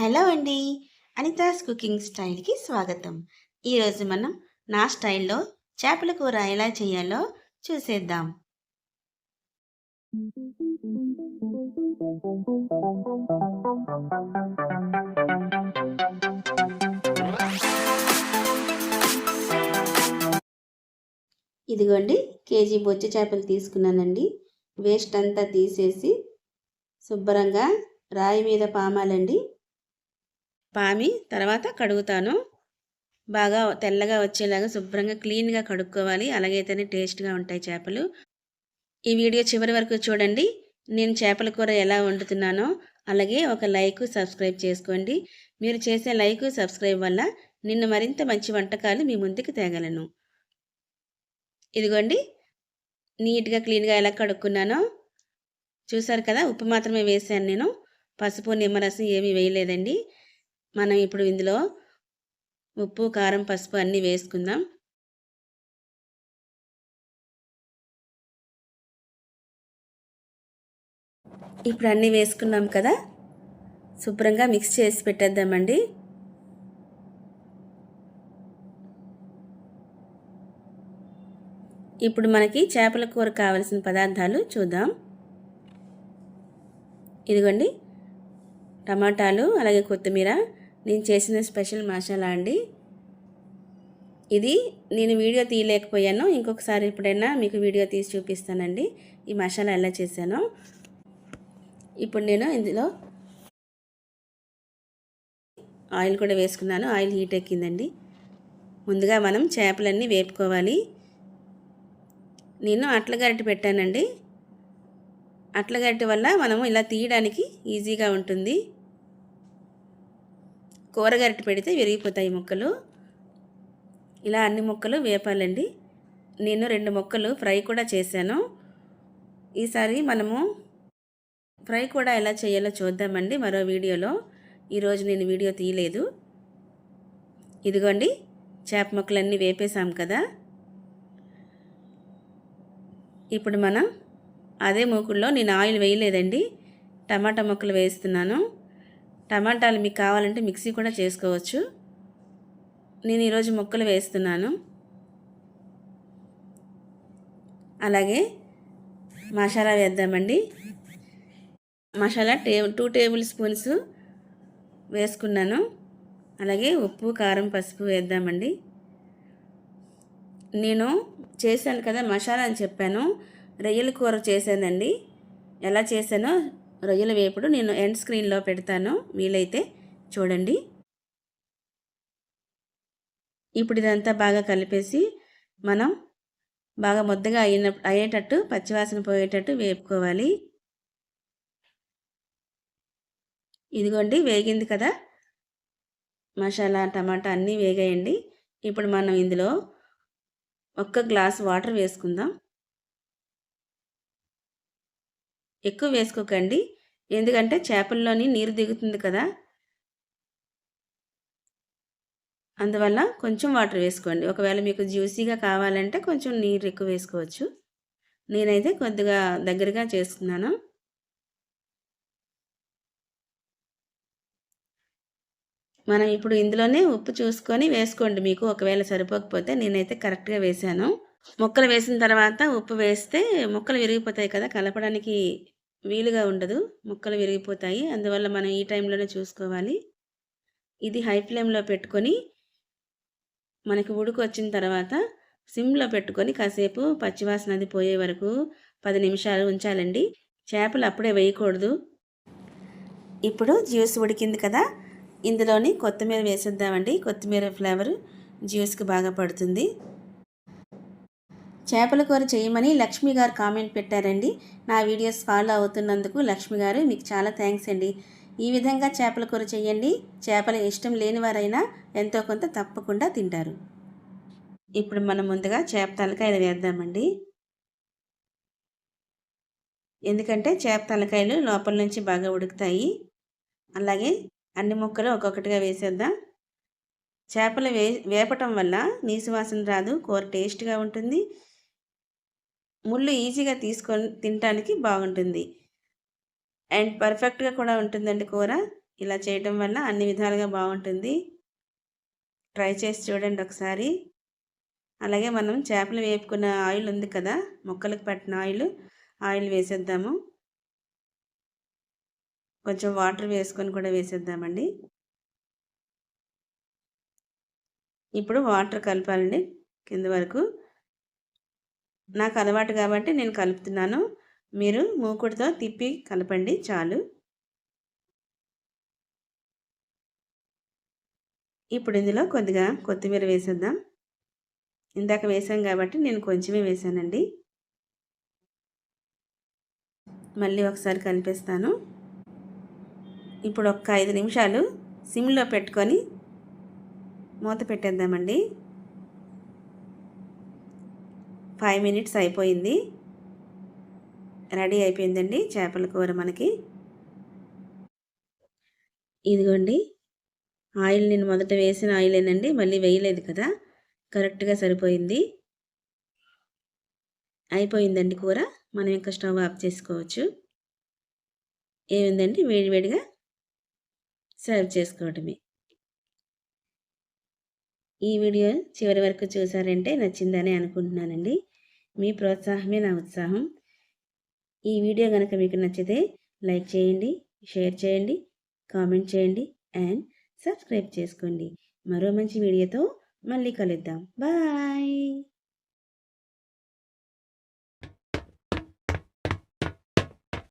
Hello అండి. Anita's cooking స్టైల్కి స్వాగతం. ఈరోజు మనం నా స్టైల్లో చేపల కూర ఎలా చేయాలో చూసేద్దాం. ఇదిగోండి కేజీ బొచ్చ చేపలు తీసుకున్నానండి. వేస్ట్ అంతా తీసేసి శుభ్రంగా రాయి మీద పామాలండి. పామి తర్వాత కడుగుతాను. బాగా తెల్లగా వచ్చేలాగా శుభ్రంగా క్లీన్గా కడుక్కోవాలి. అలాగైతేనే టేస్ట్గా ఉంటాయి చేపలు. ఈ వీడియో చివరి వరకు చూడండి. నేను చేపల కూర ఎలా వండుతున్నానో అలాగే ఒక లైక్ సబ్స్క్రైబ్ చేసుకోండి. మీరు చేసే లైక్ సబ్స్క్రైబ్ వల్ల నిన్ను మరింత మంచి వంటకాలు మీ ముందుకు తేగలను. ఇదిగోండి. నీట్గా క్లీన్గా ఎలా కడుక్కున్నానో. చూసారు కదా ఉప్పు మాత్రమే వేసాను నేను. పసుపు నిమ్మరసం ఏమీ వేయలేదండి. మనం ఇప్పుడు ఇందులో ఉప్పు కారం పసుపు అన్నీ వేసుకుందాం. ఇప్పుడు అన్నీ వేసుకున్నాం కదా? శుభ్రంగా మిక్స్ చేసి పెట్టేద్దామండి. ఇప్పుడు మనకి చేపల కూర కావలసిన పదార్థాలు చూద్దాం. ఇదిగోండి. టమాటాలు అలాగే కొత్తిమీర. నేను చేసిన స్పెషల్ మసాలా అండి. ఇది నేను వీడియో తీయలేకపోయాను. ఇంకొకసారి ఎప్పుడైనా మీకు వీడియో తీసి చూపిస్తానండి. ఈ మసాలా ఎలా చేశానో. ఇప్పుడు నేను ఇందులో ఆయిల్ కూడా వేసుకున్నాను. ఆయిల్ హీట్ ఎక్కిందండి. ముందుగా మనం చేపలన్నీ వేపుకోవాలి. నేను అట్లగరిటె పెట్టానండి. అట్లగరిటె వల్ల మనము ఇలా తీయడానికి ఈజీగా ఉంటుంది. కూరగరిటె పెడితే విరిగిపోతాయి ముక్కలు. ఇలా అన్ని ముక్కలు వేపాలండి. నేను రెండు ముక్కలు ఫ్రై కూడా చేశాను. ఈసారి మనము ఫ్రై కూడా ఎలా చేయాలో చూద్దామండి మరో వీడియోలో. ఈరోజు నేను వీడియో తీయలేదు. ఇదిగోండి చేప ముక్కలన్నీ వేపేసాం కదా. ఇప్పుడు మనం అదే మూకుల్లో నేను ఆయిల్ వేయలేదండి. టమాటా ముక్కలు వేస్తున్నాను. టమాటాలు మీకు కావాలంటే మిక్సీ కూడా చేసుకోవచ్చు. నేను ఈరోజు ముక్కలు వేస్తున్నాను. అలాగే మసాలా వేద్దామండి. మసాలా టే టూ టేబుల్ స్పూన్స్ వేసుకున్నాను. అలాగే ఉప్పు కారం పసుపు వేద్దామండి. నేను చేశాను కదా మసాలా అని చెప్పాను. రొయ్యల కూర చేశానండి. ఎలా చేశానో రొయ్యల వేపుడు నేను ఎండ్ స్క్రీన్లో పెడతాను. వీలైతే చూడండి. ఇప్పుడు ఇదంతా బాగా కలిపేసి మనం బాగా ముద్దగా అయిన అయ్యేటట్టు పచ్చివాసన పోయేటట్టు వేపుకోవాలి. ఇదిగోండి వేగింది కదా. మసాలా టమాటా అన్నీ వేగాయండి. ఇప్పుడు మనం ఇందులో ఒక్క గ్లాస్ వాటర్ వేసుకుందాం. ఎక్కువ వేసుకోకండి. ఎందుకంటే చేపల్లోని నీరు దిగుతుంది కదా. అందువల్ల కొంచెం వాటర్ వేసుకోండి. ఒకవేళ మీకు జ్యూసీగా కావాలంటే కొంచెం నీరు ఎక్కువ వేసుకోవచ్చు. నేనైతే కొద్దిగా దగ్గరగా చేస్తున్నాను. మనం ఇప్పుడు ఇందులోనే ఉప్పు చూసుకొని వేసుకోండి. మీకు ఒకవేళ సరిపోకపోతే నేనైతే కరెక్ట్గా వేసాను. ముక్కలు వేసిన తర్వాత ఉప్పు వేస్తే ముక్కలు విరిగిపోతాయి కదా కలపడానికి వీలుగా ఉండదు. ముక్కలు విరిగిపోతాయి. అందువల్ల మనం ఈ టైంలోనే చూసుకోవాలి. ఇది హై ఫ్లేమ్లో పెట్టుకొని మనకి ఉడుకు వచ్చిన తర్వాత సిమ్లో పెట్టుకొని కాసేపు పచ్చివాసన అది పోయే వరకు పది నిమిషాలు ఉంచాలండి. చేపలు అప్పుడే వేయకూడదు. ఇప్పుడు జ్యూస్ ఉడికింది కదా ఇందులోని కొత్తిమీర వేసేద్దామండి. కొత్తిమీర ఫ్లేవర్ జ్యూస్కి బాగా పడుతుంది. చేపల కూర చేయమని లక్ష్మి గారు కామెంట్ పెట్టారండి. నా వీడియోస్ ఫాలో అవుతున్నందుకు లక్ష్మి గారు మీకు చాలా థ్యాంక్స్ అండి. ఈ విధంగా చేపల కూర చేయండి. చేపలు ఇష్టం లేని వారైనా ఎంతో కొంత తప్పకుండా తింటారు. ఇప్పుడు మనం ముందుగా చేప తలకాయలు వేద్దామండి. ఎందుకంటే చేప తలకాయలు లోపల నుంచి బాగా ఉడుకుతాయి. అలాగే అన్ని ముక్కలు ఒక్కొక్కటిగా వేసేద్దాం. చేపలు వే వేపటం వల్ల నీసు వాసన రాదు కూర టేస్ట్గా ఉంటుంది. ముళ్ళు ఈజీగా తీసుకొని తినటానికి బాగుంటుంది. అండ్ పర్ఫెక్ట్గా కూడా ఉంటుందండి కూర. ఇలా చేయటం వల్ల అన్ని విధాలుగా బాగుంటుంది. ట్రై చేసి చూడండి ఒకసారి. అలాగే మనం చేపలు వేపుకున్న ఆయిల్ ఉంది కదా మొక్కలకు పట్టిన ఆయిల్ ఆయిల్ వేసేద్దాము. కొంచెం వాటర్ వేసుకొని కూడా వేసేద్దామండి. ఇప్పుడు వాటర్ కలపాలండి కింద వరకు. నాకు అలవాటు కాబట్టి నేను కలుపుతున్నాను. మీరు మూకుడుతో తిప్పి కలపండి. చాలు. ఇప్పుడు ఇందులో కొద్దిగా కొత్తిమీర వేసేద్దాం. ఇందాక వేసాం కాబట్టి నేను కొంచెమే వేసానండి. మళ్ళీ ఒకసారి కలిపేస్తాను. ఇప్పుడు ఒక ఐదు నిమిషాలు సిమ్లో పెట్టుకొని మూత పెట్టేద్దామండి. ఫైవ్ మినిట్స్ అయిపోయింది. రెడీ అయిపోయిందండి చేపల కూర మనకి. ఇదిగోండి ఆయిల్ నేను మొదట వేసిన ఆయిలేనండి మళ్ళీ వేయలేదు కదా. కరెక్ట్గా సరిపోయింది. అయిపోయిందండి కూర మనం ఇంకా స్టవ్ ఆఫ్ చేసుకోవచ్చు. ఏమిందండి వేడివేడిగా సర్వ్ చేసుకోవటమే. ఈ వీడియో చివరి వరకు చూసారంటే నచ్చిందని అనుకుంటున్నానండి. మీ ప్రోత్సాహమే నా ఉత్సాహం. ఈ వీడియో కనుక మీకు నచ్చితే లైక్ చేయండి షేర్ చేయండి కామెంట్ చేయండి అండ్ సబ్స్క్రైబ్ చేసుకోండి. మరో మంచి వీడియోతో మళ్ళీ కలుద్దాం. బాయ్!